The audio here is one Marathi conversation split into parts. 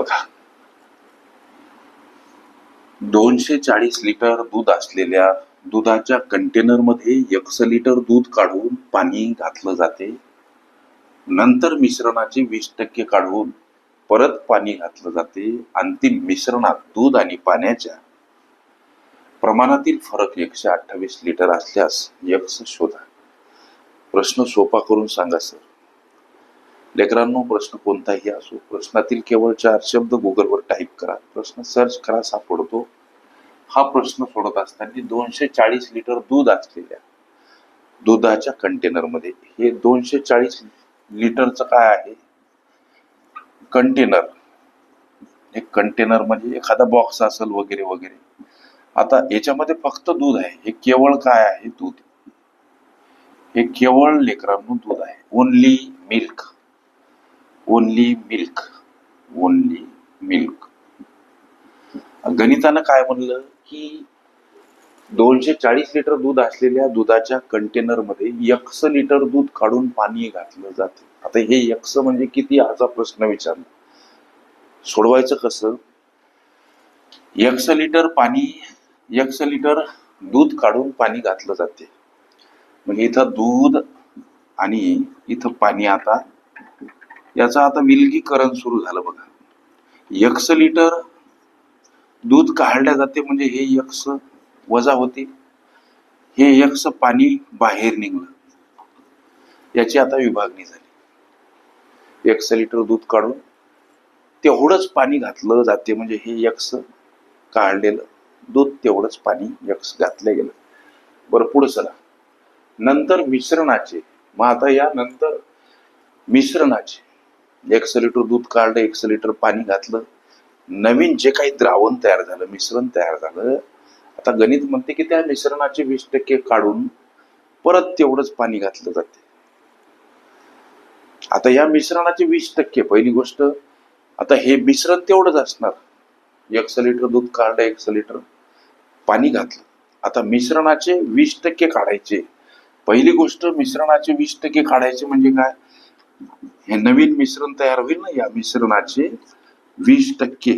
बघा. दोनशे चाळीस लिटर दूध असलेल्या दुधाच्या कंटेनरमध्ये एकशे लिटर दूध काढून पाणी घातलं जाते. नंतर मिश्रणाचे वीस टक्के काढून परत पाणी घातलं जाते. अंतिम मिश्रणात दूध आणि पाण्याच्या प्रमाणातील फरक एकशे अठ्ठावीस लिटर असल्यास यक्ष शोधा. प्रश्न सोपा करून सांगा सर. लेकरांनो प्रश्न कोणताही असो प्रश्नातील केवळ चार शब्द गुगलवर टाईप करा. प्रश्न सर्च करा सापडतो. हा प्रश्न सोडत असताना दोनशे चाळीस लिटर दूध असलेल्या दुधाच्या कंटेनरमध्ये हे दोनशे चाळीस लिटरचं काय आहे? कंटेनर एक कंटेनर म्हणजे एखादा बॉक्स असेल वगैरे वगैरे. आता याच्यामध्ये फक्त दूध आहे. हे केवळ काय आहे? दूध. हे केवळ लेकरांनो दूध आहे. Only milk only milk only milk गणितानं काय म्हणलं की दोनशे चाळीस लिटर दूध असलेल्या दुधाच्या कंटेनरमध्ये यक्स लिटर दूध काढून पाणी घातलं जाते. आता हे यक्स म्हणजे किती असा प्रश्न विचारला. सोडवायचं कसं? यक्स लिटर पाणी यक्स लिटर दूध काढून पाणी घातलं जाते. म्हणजे इथं दूध आणि इथं पाणी आता याचं आता विलगीकरण सुरू झालं बघा. यक्स लिटर दूध काढल्या जाते म्हणजे हे यक्स वजा होते. हे यक्स पाणी बाहेर निघलं. याची आता विभागणी झाली. यक्स लिटर दूध काढून तेवढंच पाणी घातलं जाते म्हणजे हे यक्स काढलेलं दूध तेवढंच पाणी यक्स घातलं गेलं. बरं पुढे चला. नंतर मिश्रणाचे. मग आता या नंतर मिश्रणाचे. एकशे लिटर दूध काढलं एकशे लिटर पाणी घातलं. नवीन जे काही द्रावण तयार झालं मिश्रण तयार झालं आता गणित म्हणते की त्या मिश्रणाचे वीस टक्के काढून परत तेवढंच पाणी घातलं जाते. आता या मिश्रणाचे वीस टक्के पहिली गोष्ट आता हे मिश्रण तेवढंच असणार. एकशे लिटर दूध काढलं एकशे लिटर पाणी घातलं. आता मिश्रणाचे वीस टक्के काढायचे. पहिली गोष्ट मिश्रणाचे वीस टक्के काढायचे म्हणजे काय? हे नवीन मिश्रण तयार होईल ना या मिश्रणाचे वीस टक्के.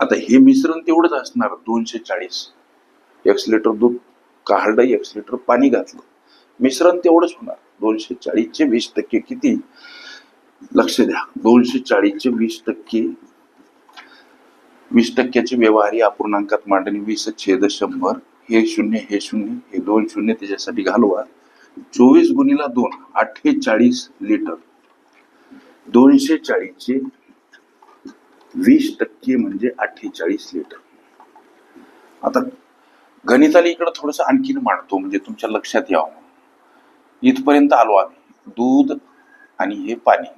आता हे मिश्रण तेवढंच असणार दोनशे चाळीस. एक्स लिटर दूध काढलं एक्स लिटर पाणी घातलं. मिश्रण तेवढंच होणार दोनशे चाळीसचे वीस टक्के किती? लक्ष द्या दोनशे चाळीसचे वीस टक्के. वीस टक्क्याची व्यवहारी अपूर्णांकात मांडणी वीस छेद शंभर हे शून्य हे शून्य हे दोन शून्य त्याच्यासाठी घालवा. चोवीस गुणीला दोन अठ्ठेचाळीस लिटर. दोनशे चाळीसचे वीस टक्के म्हणजे अठ्ठेचाळीस लिटर. आता गणिताला इकडं थोडस आणखीन मांडतो म्हणजे तुमच्या लक्षात यावं इथपर्यंत आलो आम्ही. दूध आणि हे पाणी.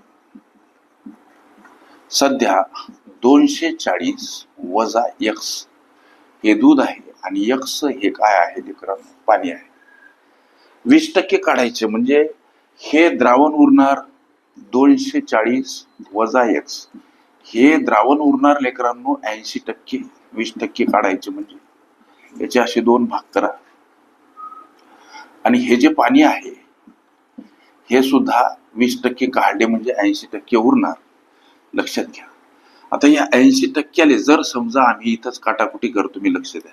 सध्या दोनशे चाळीस वजा यक्स हे दूध आहे आणि यक्स हे काय आहे लेकरांनो पाणी आहे. वीस टक्के काढायचे. म्हणजे हे द्रावण उरणार दोनशे चाळीस वजा एक्स हे द्रावण उरणार लेकरांनो ऐंशी टक्के वीस टक्के काढायचे म्हणजे. याचे असे दोन भाग करा. आणि हे जे पाणी आहे हे सुद्धा वीस टक्के काढले म्हणजे ऐंशी टक्के उरणार. लक्षात घ्या. आता या ऐंशी टक्क्याले जर समजा आम्ही इथंच काटाकुटी करतो मी लक्ष द्या.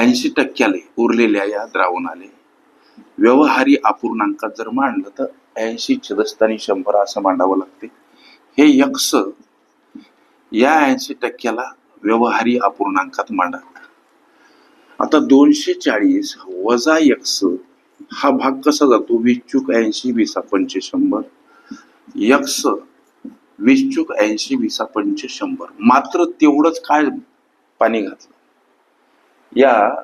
ऐंशी टक्क्याले उरलेल्या या द्रावणाले व्यवहारी अपूर्णांकात जर मांडलं तर ऐंशी छदस्थानी शंभर असं मांडावं लागते. हे यक्ष या ऐंशी टक्क्याला व्यवहारी अपूर्णांकात मांडा आता दोनशे चाळीस वजा यक्ष हा भाग कसा जातो? वीस चूक ऐंशी विसा पंचे शंभर. यक्ष वीस चूक ऐंशी विसा पंचे शंभर. मात्र तेवढंच काय पाणी घातलं. या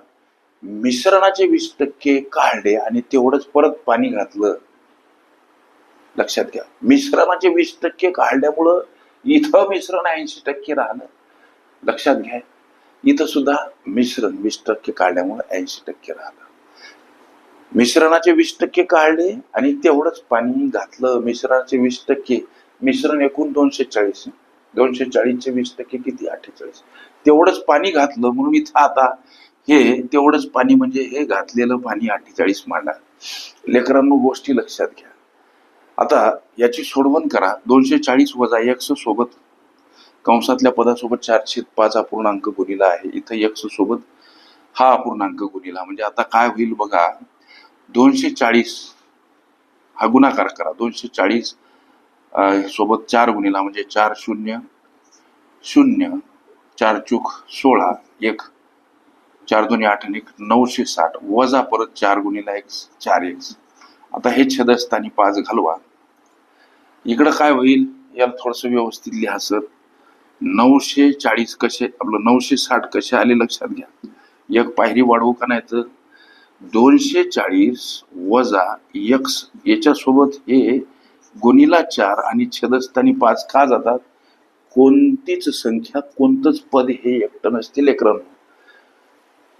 मिश्रणाचे वीस टक्के काढले आणि तेवढंच परत पाणी घातलं. लक्षात घ्या. मिश्रणाचे वीस टक्के काढल्यामुळं इथं मिश्रण ऐंशी टक्के राहिलं लक्षात घ्या. इथं सुद्धा मिश्रण वीस टक्के काढल्यामुळं ऐंशी टक्के राहिलं मिश्रणाचे वीस टक्के काढले आणि तेवढंच पाणी घातलं. मिश्रणाचे वीस टक्के मिश्रण एकूण दोनशे चाळीस दोनशे चाळीसचे वीस टक्के किती? अठ्ठेचाळीस. तेवढंच पाणी घातलं म्हणून इथं आता हे तेवढंच पाणी म्हणजे हे घातलेलं पाणी अठ्ठेचाळीस मांडा. लेकरांनो गोष्टी लक्षात घ्या. आता याची सोडवण करा. दोनशे चाळीस वजा यक्ष सोबत. कंसातल्या पदासोबत चारशे पाच अपूर्णांक गुणिला आहे. इथं यक्ष सोबत हा अपूर्णांक गुणिला. म्हणजे आता काय होईल बघा. दोनशे चाळीस हा गुणाकार करा. दोनशे चाळीस सोबत चार गुणिला. म्हणजे चार शून्य शून्य चार चूक सोळा एक. चार दोन्ही आठ आणि एक नऊशे साठ. वजा परत चार गुणीला एक्स चार एक्स आता हे छेदस्थानी पाच घालवा. इकडं काय होईल? याला थोडस व्यवस्थित लिहा सर. नऊशे चाळीस कसे आपलं नऊशे साठ कसे आले लक्षात घ्या. एक पायरी वाढवू का नाही तर? दोनशे चाळीस वजा एक्स याच्यासोबत हे गुणीला चार आणि छेदस्थानी पाच का जातात? कोणतीच संख्या कोणतंच पद हे एकटं नसते लेकरांनो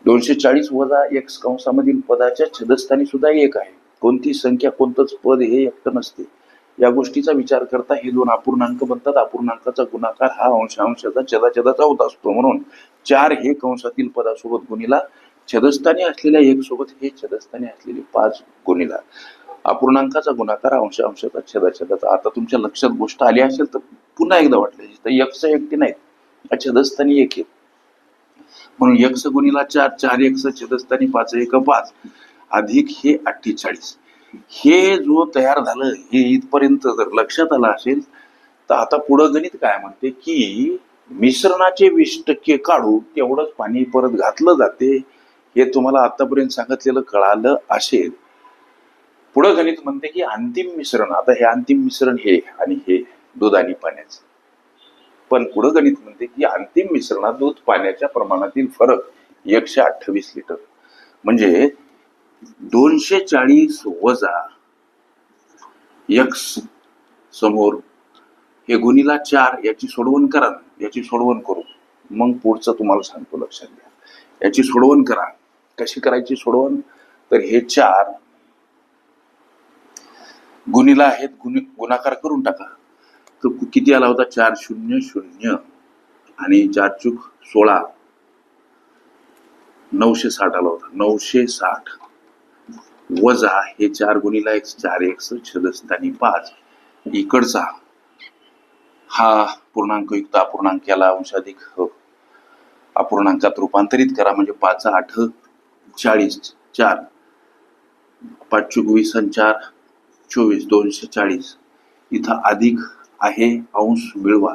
दोनशे चाळीस वजा एक्स कंसामधील पदाच्या छदस्थानी सुद्धा एक आहे. कोणती संख्या कोणतंच पद हे एकट नसते. या गोष्टीचा विचार करता हे दोन अपूर्णांक बनतात. अपूर्णांकाचा गुणाकार हा अंश अंशाचा छदाचा होत असतो. म्हणून चार हे कंसातील पदासोबत गुणिला छदस्थानी असलेल्या एक सोबत हे छदस्थानी असलेले पाच गुणिला. अपूर्णांकाचा गुणाकार अंश अंशाचा छेदाछेदाचा. आता तुमच्या लक्षात गोष्ट आली असेल तर पुन्हा एकदा वाटलं. तर एकच एकटी नाहीत. छदस्थानी एक आहेत. म्हणून एक्स गुणीला चार चार एक्स छेदस्थानी पाच एक पाच. अधिक हे अठ्ठेचाळीस. हे जो तयार झालं हे इथपर्यंत जर लक्षात आलं असेल तर आता पुढं गणित काय म्हणते की मिश्रणाचे वीस टक्के काढू तेवढंच पाणी परत घातलं जाते हे तुम्हाला आतापर्यंत सांगितलेलं कळालं असेल. पुढं गणित म्हणते की अंतिम मिश्रण. आता हे अंतिम मिश्रण हे आणि हे दूध आणि पाण्याचं. पण पुढं गणित म्हणते की अंतिम मिश्रणात दूध पाण्याच्या प्रमाणातील फरक एकशे अठ्ठावीस लिटर. म्हणजे दोनशे चाळीस वजा एक्स समोर हे गुणीला चार याची सोडवण करा याची सोडवण करू. मग पुढचं तुम्हाला सांगतो लक्षात घ्या. याची सोडवण करा. कशी करायची सोडवण? तर हे चार गुणीला आहेत गुणी गुणाकार करून टाका. तो किती आला होता? चार शून्य शून्य. आणि चार चूक सोळा. नऊशे साठ आला होता. नऊशे साठ. वजा हे चार गुणीला एक चार एक्स छदस्थानी पाच. इकडचा हा पूर्णांक युक्त अपूर्णांक याला अंशाधिक हो. अपूर्णांकात रूपांतरित करा. म्हणजे पाच आठ चाळीस चार. पाच चूक वीस आणि चार चोवीस दोनशे चाळीस. इथं अधिक आहे अंश मिळवा.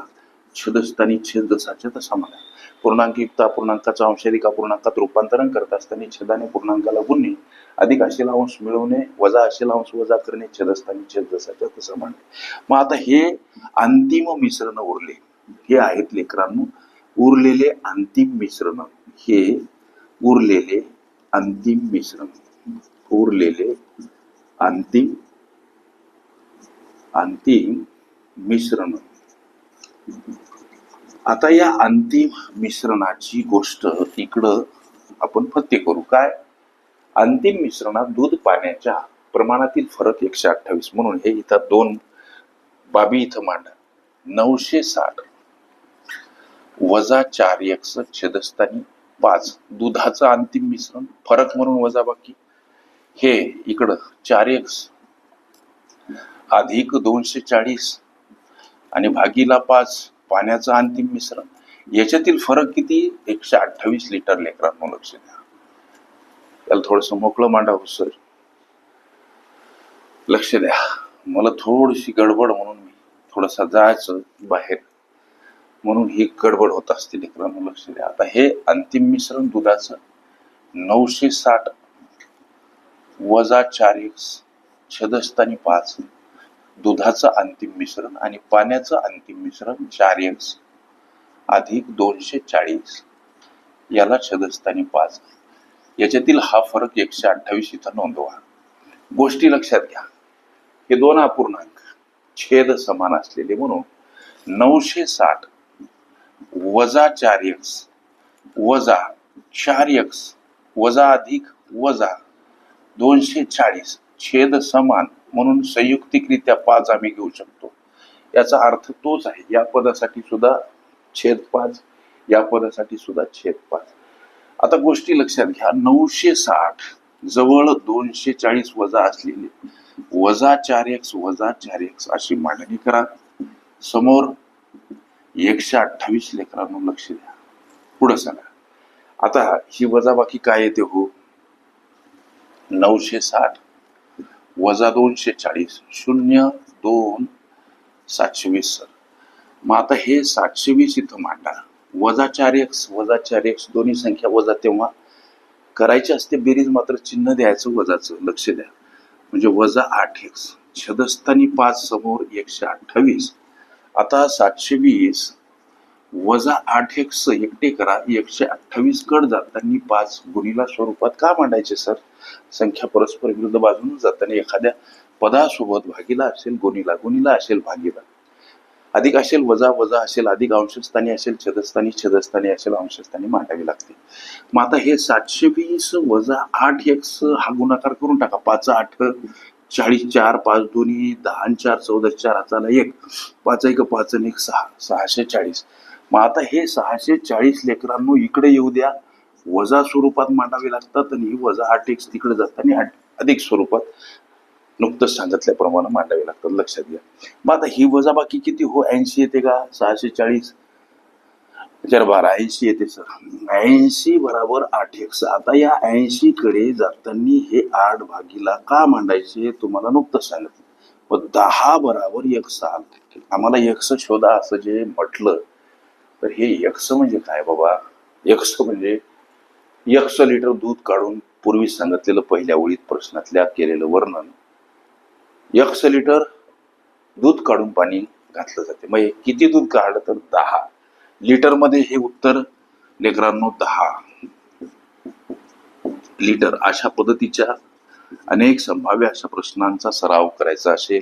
छेदस्थानी छेद जसाच्या तसा म्हणा. पूर्णांक युक्त अपूर्णांकाचा अंशाधिक अपूर्णांकात रूपांतरण करत असताना छेदाने पूर्णांकाला गुणणे अधिक असेला अंश मिळवणे वजा असेला अंश वजा करणे छेदस्थानी छेद जसाच्या तसं म्हणणे मग आता हे अंतिम मिश्रण उरले. हे आहेत लेकरांनो उरलेले अंतिम मिश्रण. हे उरलेले अंतिम मिश्रण. उरलेले अंतिम अंतिम मिश्रण. आता या अंतिम मिश्रणाची गोष्ट इकडं आपण फत्ते करू. काय? अंतिम मिश्रणात दूध पाण्याच्या प्रमाणातील फरक एकशे अठ्ठावीस. म्हणून हे इथं दोन बाबी इथं मांडा. नऊशे साठ वजा चार एक्स छेदस्थानी पाच. दुधाचं अंतिम मिश्रण. फरक म्हणून वजा बाकी. हे इकडं चार एक्स अधिक दोनशे चाळीस आणि भागीला पाच पाण्याचं अंतिम मिश्रण. याच्यातील फरक किती? एकशे अठ्ठावीस लिटर लेकरांनो लक्ष द्या. त्याला थोडस मोकळं मांडावं सर. लक्ष द्या. मला थोडीशी गडबड म्हणून मी थोडासा जायचं बाहेर. म्हणून ही गडबड होत असते लेकरांनो लक्ष द्या. आता हे अंतिम मिश्रण दुधाचं नऊशे साठ वजा चार एक्स छदस्थानी पाच. दुधाचं अंतिम मिश्रण आणि पाण्याचं अंतिम मिश्रण चार एक्स अधिक दोनशे चाळीस. याला छदस्थानी पाच. याच्यातील हा फरक एकशे अठ्ठावीस इथं नोंदवा. गोष्टी लक्षात घ्या. हे दोन अपूर्णांक छेद समान असलेले म्हणून नऊशे साठ वजा चार एक्स वजा चार एक्स वजा अधिक वजा दोनशे चाळीस छेद समान म्हणून संयुक्तिकरित्या पाच आम्ही घेऊ शकतो. याचा अर्थ तोच आहे. या पदासाठी सुद्धा छेद पाच या पदासाठी सुद्धा छेद पाच आता गोष्टी लक्षात घ्या. नऊशे साठ जवळ दोनशे चाळीस वजा असलेले वजा चार एक्स वजा चार एक्स अशी मांडणी करा. समोर एकशे अठ्ठावीस लेकरांनो लक्ष द्या. पुढं सांगा. आता ही वजाबाकी काय येते हो? नऊशे साठ. वजा दोनशे चाळीस शून्य दोन सातशे वीस सर. मग आता हे सातशे वीस इथं मांडा. वजा चार एक्स वजा चार एक्स दोन्ही संख्या वजा तेव्हा करायची असते बेरीज मात्र चिन्ह द्यायचं वजाचं लक्ष द्या. म्हणजे वजा आठ एक्स. छदस्थानी पाच समोर एकशे अठ्ठावीस. आता सातशे वीस वजा आठ एक्स एकटे करा एकशे अठ्ठावीस कड जाताना पाच गुणीला स्वरूपात का मांडायचे सर? संख्या परस्पर विरुद्ध बाजून जाताना एखाद्या पदासोबत भागीला असेल गुणीला गुणीला असेल भागीला. अधिक असेल वजा वजा असेल अधिक अंशस्थानी असेल छदस्थानी छदस्थानी असेल अंशस्थानी मांडावी लागते. मग आता हे सातशे वीस वजा आठ एक्स हा गुणाकार करून टाका. पाच आठ चाळीस चार पाच दोन्ही दहा चार चौदा चार हाताला एक. पाच एक पाच आणि एक सहा. सहाशे चाळीस. मग आता हे सहाशे चाळीस लेकरांनो इकडे येऊ द्या. वजा स्वरूपात मांडावे लागतात आणि ही वजा आठ एक्स तिकडे जाताना अधिक स्वरूपात नुकतंच सांगितल्याप्रमाणे मांडावे लागतात. लक्षात घ्या. मग आता ही वजाबाकी किती? हो ऐंशी येते का? सहाशे चाळीस. चार बारा ऐंशी येते सर. ऐंशी बराबर आठ एक्स. आता या ऐंशी कडे जाताना हे आठ भागीला का मांडायचे? तुम्हाला नुकतंच सांगितलं. मग दहा बराबर एक सात. आम्हाला एक्स शोधा असं जे म्हटलं. तर हे यक्ष म्हणजे काय बाबा? यक्ष म्हणजे यक्ष लिटर दूध काढून पूर्वी सांगितलेलं पहिल्या ओळीत प्रश्नातल्या केलेलं वर्णन. यक्ष लिटर दूध काढून पाणी घातलं जाते. मग हे किती दूध काढलं तर दहा? लिटरमध्ये हे उत्तर लेकरांनो दहा. लिटर अशा पद्धतीच्या अनेक संभाव्य अशा प्रश्नांचा सराव करायचा असेल.